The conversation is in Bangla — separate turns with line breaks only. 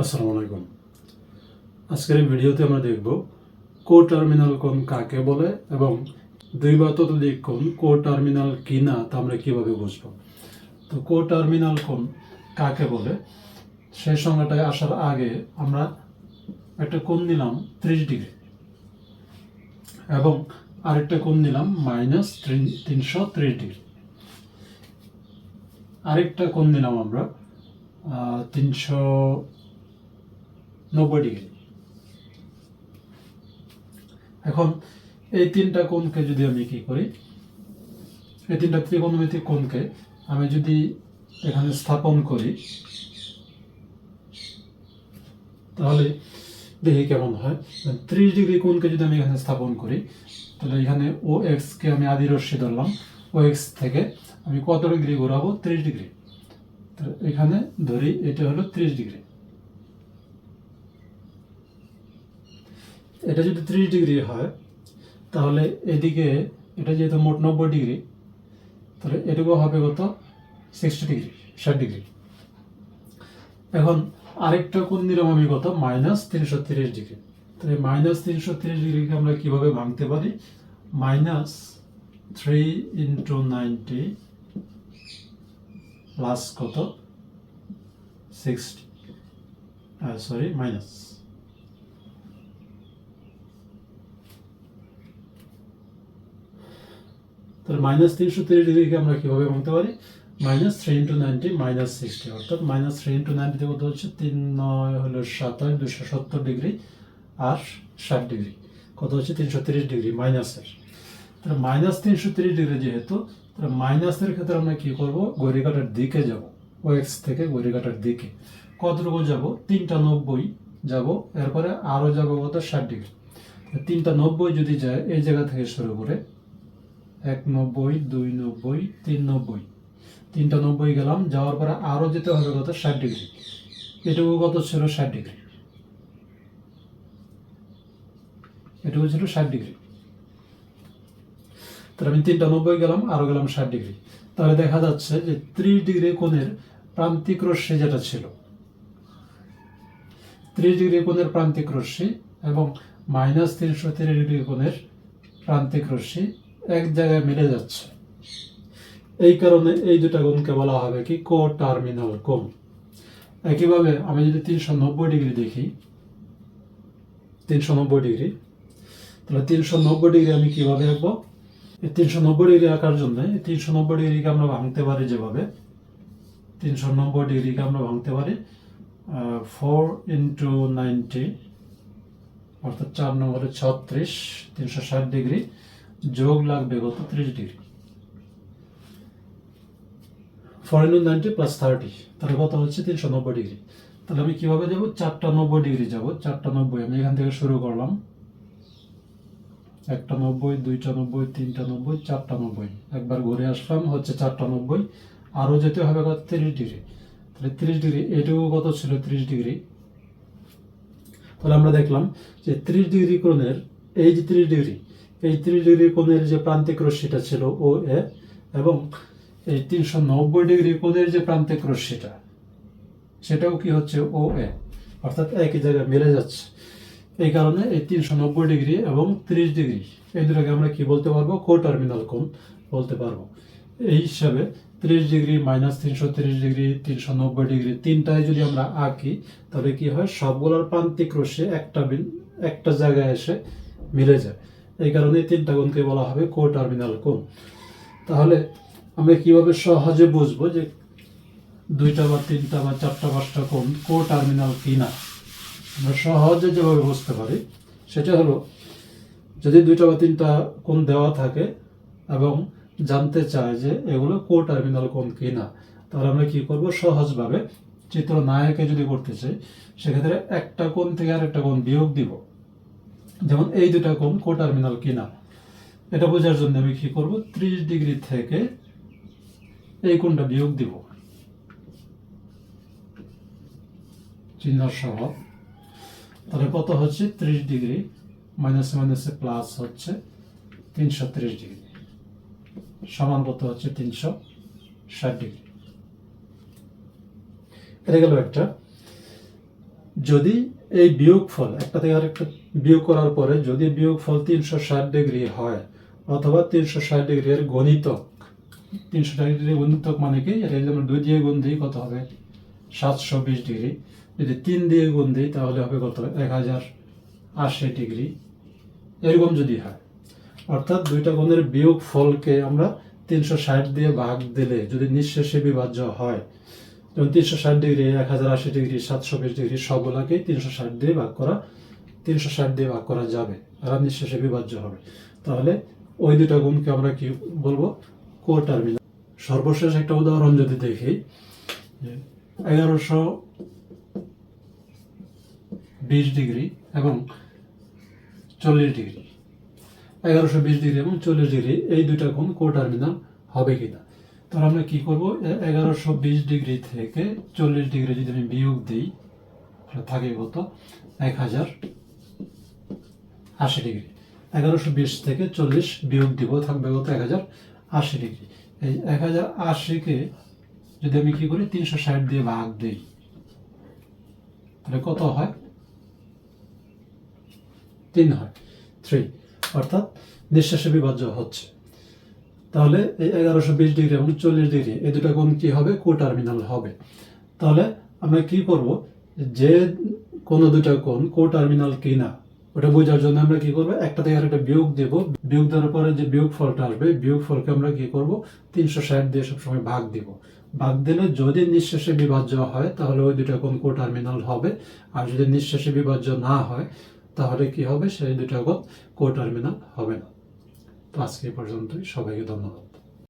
আসসালামু আলাইকুম। আজকের এই ভিডিওতে আমরা দেখব কো টার্মিনাল কোণ কাকে বলে এবং দুই বা ততোধিক কোণ কো টার্মিনাল কি না তা আমরা কীভাবে বুঝব। তো কো টার্মিনাল কোণ কাকে বলে? সেই সংজ্ঞাটায় আসার আগে আমরা একটা কোণ নিলাম ত্রিশ ডিগ্রি এবং আরেকটা কোণ নিলাম মাইনাস তিনশো ত্রিশ ডিগ্রি। আরেকটা কোণ নিলাম আমরা তিনশো নব্বই ডিগ্রি। এখন এই তিনটা কোণকে যদি আমি কি করি, এই তিনটা ত্রিকোণমিতিক কোণকে আমি যদি এখানে স্থাপন করি, তাহলে দেখি কেমন হয়। ত্রিশ ডিগ্রি কোণকে যদি আমি এখানে স্থাপন করি, তাহলে এখানে ও এক্সকে আমি আদি রশ্মি ধরলাম। ও এক্স থেকে আমি কত ডিগ্রি ঘোরাবো? ত্রিশ ডিগ্রি। এখানে ধরি এটা হলো ত্রিশ ডিগ্রি। এটা যদি ত্রিশ ডিগ্রি হয়, তাহলে এদিকে এটা যেহেতু মোট নব্বই ডিগ্রি, তাহলে এটুকু হবে কত? সিক্সটি ডিগ্রি, ষাট ডিগ্রি। এখন আরেকটা কোন নিলাম আমি কত? মাইনাস তিনশো তিরিশ ডিগ্রি। তাহলে মাইনাস তিনশো তিরিশ ডিগ্রিকে আমরা কীভাবে ভাঙতে পারি? Minus three into ninety plus কত? Sixty sorry, minus. তাহলে মাইনাস তিনশো তিরিশ ডিগ্রিকে আমরা কীভাবে ভাঙতে পারি? Minus three into ninety minus sixty অর্থাৎ মাইনাস থ্রি ইন্টু নাইনটিতে কত হচ্ছে? তিন নয় হলো সাতাশ দুশো সত্তর ডিগ্রি আর ষাট ডিগ্রি কত হচ্ছে? তিনশো তিরিশ ডিগ্রি মাইনাসের তাহলে মাইনাস তিনশো তিরিশ ডিগ্রি যেহেতু, তাহলে মাইনাসের ক্ষেত্রে আমরা কী করব? ঘড়িকাটার দিকে যাব ও এক্স থেকে ঘড়িকাটার দিকে। কতটুকু যাব? তিনটা নব্বই যাব, এরপরে আরও যাব কত? ষাট ডিগ্রি তিনটা নব্বই যদি যায়, এই জায়গা থেকে শুরু করে এক নব্বই, দুই নব্বই, তিন নব্বই। তিনটা নব্বই গেলাম, যাওয়ার পরে আরও যেতে হবে কত? ষাট ডিগ্রি। এটুকু কত ছিল? ষাট ডিগ্রি। এটুকু ছিল ষাট ডিগ্রি। তাহলে আমি তিনটা নব্বই গেলাম আরও গেলাম ষাট ডিগ্রি। তাহলে দেখা যাচ্ছে যে ত্রিশ ডিগ্রি কোণের প্রান্তিক রশ্মি যেটা ছিল, ত্রিশ ডিগ্রি কোণের প্রান্তিক রশ্মি এবং মাইনাস তিনশো তিরিশ ডিগ্রি কোণের প্রান্তিক রশ্মি এক জায়গায় মিলে যাচ্ছে। এই কারণে এই দুটা কোণকে বলা হবে কি কো টার্মিনাল কোণ একইভাবে আমি যদি তিনশো নব্বই ডিগ্রি দেখি, তিনশো নব্বই ডিগ্রি, তাহলে তিনশো নব্বই ডিগ্রি আমি কীভাবে আঁকবো? এই তিনশো নব্বই ডিগ্রি আঁকার জন্য এই তিনশো নব্বই ডিগ্রিকে আমরা ভাঙতে পারি যেভাবে। তিনশো নব্বই ডিগ্রিকে আমরা ভাঙতে পারি ফোর ইন্টু নাইনটি অর্থাৎ চার নম্বরে ছত্রিশ, তিনশো ষাট ডিগ্রি যোগ লাগবে কত? ত্রিশ degree. Four into ninety plus thirty তাহলে কত হচ্ছে? তিনশো নব্বই ডিগ্রি। তাহলে আমি কীভাবে যাব? চারটা নব্বই ডিগ্রি যাব। চারটা নব্বই, আমি এখান থেকে শুরু করলাম। একটা নব্বই, দুইটা নব্বই, তিনটা নব্বই, চারটা নব্বই। একবার ঘুরে আসলাম, হচ্ছে চারটা নব্বই। আরও যেতে হবে কত? তিরিশ ডিগ্রি। তাহলে তিরিশ ডিগ্রি, এটুকু কত ছিল? ত্রিশ ডিগ্রি। তাহলে আমরা দেখলাম যে ত্রিশ ডিগ্রি কোণের, এই যে ত্রিশ ডিগ্রি এই ত্রিশ ডিগ্রি কোণের যে প্রান্তিক রশ্মিটা ছিল ও, এ, এবং এই তিনশো নব্বই ডিগ্রি কোণের যে প্রান্তিক রশ্মিটা, সেটাও কি হচ্ছে ও, এ, অর্থাৎ একই জায়গায় মিলে যাচ্ছে। এই কারণে এই তিনশো নব্বই ডিগ্রি এবং ত্রিশ ডিগ্রি, এই দুটাকে আমরা কি বলতে পারব? কো টার্মিনাল কোণ বলতে পারব। এই হিসাবে ত্রিশ ডিগ্রি মাইনাস তিনশো তিরিশ ডিগ্রি, তিনশো নব্বই ডিগ্রি তিনটায় যদি আমরা আঁকি, তাহলে কি হয়? সবগুলোর প্রান্তিক রশ্মি একটা একটা জায়গায় এসে মিলে যায়। এই কারণে তিনটা কোণকে বলা হবে কো টার্মিনাল কোণ তাহলে আমরা কীভাবে সহজে বুঝব যে দুইটা বা তিনটা বা চারটা পাঁচটা কোণ কো টার্মিনাল কি না আমরা সহজে যেভাবে বুঝতে পারি, সেটা হলো যদি দুইটা বা তিনটা কোণ দেওয়া থাকে এবং জানতে চায় যে এগুলো কো টার্মিনাল কোণ কি না তাহলে আমরা কি করব? সহজভাবে চিত্র নায়কে যদি করতে চাই, সেক্ষেত্রে একটা কোণ থেকে আরেকটা কোণ বিয়োগ দিব। যেমন এই দুটা কোণ টার্মিনাল কি না এটা বোঝার জন্য আমি কি করব? ত্রিশ ডিগ্রি থেকে এই কোণটা বিয়োগ দিব। চিহ্ন সহ তাহলে কত হচ্ছে? ত্রিশ ডিগ্রি, মাইনাস মাইনাসে প্লাস হচ্ছে তিনশো ত্রিশ ডিগ্রি। সমান কত হচ্ছে? তিনশো ষাট ডিগ্রি। এটা গেল একটা। যদি এই বিয়োগ ফল, একটা থেকে আরেকটা বিয়োগ করার পরে যদি বিয়োগ ফল তিনশো ষাট ডিগ্রি হয়, অথবা তিনশো ষাট ডিগ্রি ডিগ্রির গণিতক, তিনশো ষাট ডিগ্রি গণিতক মানে কি? এটা যদি আমরা দুই দিয়ে গুণ দিই, কত হবে? সাতশো বিশ ডিগ্রি। যদি তিন দিয়ে গুণ দিই, তাহলে হবে কত? এক হাজার আশি ডিগ্রি। এরকম যদি হয়। অর্থাৎ দুইটা কোণের বিয়োগ ফলকে আমরা তিনশো ষাট দিয়ে ভাগ দিলে, যদি নিঃশেষে বিভাজ্য হয় যেমন তিনশো ষাট ডিগ্রি, এক হাজার আশি ডিগ্রি, সাতশো বিশ ডিগ্রি সবগুলাকেই তিনশো ষাট দিয়ে ভাগ করা, তিনশো ষাট দিয়ে ভাগ করা যাবে। আর নিঃশেষে বিভাজ্য হবে। তাহলে ওই দুটা গুণকে আমরা কি বলব? কো টার্মিনাল সর্বশেষ একটা উদাহরণ যদি দেখি, এগারোশো বিশ ডিগ্রি এবং চল্লিশ ডিগ্রি। এগারোশো বিশ ডিগ্রি এবং চল্লিশ ডিগ্রি, এই দুটা গুণ কো টার্মিনাল হবে কিনা? তাহলে আমরা কি করব? এগারোশো বিশ ডিগ্রি থেকে চল্লিশ ডিগ্রি যদি আমি বিয়োগ দিই থাকে কত? এক হাজার আশি ডিগ্রি। এগারোশো বিশ থেকে চল্লিশ বিয়োগ দিব, থাকবে কত? এক হাজার আশি ডিগ্রি। এই এক হাজার আশিকে যদি আমি কি করি? তিনশো ষাট দিয়ে ভাগ দিই, তাহলে কত হয়? তিন হয়, থ্রি। অর্থাৎ নিঃশ্বাসে বিভাজ্য হচ্ছে। তাহলে এই এগারোশো বিশ ডিগ্রি এবং চল্লিশ ডিগ্রি, এই দুটো কোণ কি হবে? কো টার্মিনাল হবে। তাহলে আমরা কি করব? যে কোনো দুটো কোণ কো টার্মিনাল কিনা, ওটা বোঝার জন্য আমরা কি করব? একটা থেকে আরেকটা বিয়োগ দেব। বিয়োগ দেওয়ার পরে যে বিয়োগ ফলটা আসবে বিয়োগ ফলকে আমরা কি করব? তিনশো ষাট দিয়ে সবসময় ভাগ দিব। ভাগ দিলে যদি নিঃশেষে বিভাজ্য হয়, তাহলে ওই দুটা কোণ কো টার্মিনাল হবে। আর যদি নিঃশেষে বিভাজ্য না হয়, তাহলে কি হবে? সেই দুটা কোণ কো টার্মিনাল হবে না। তো আজকে পর্যন্তই সবাইকে ধন্যবাদ।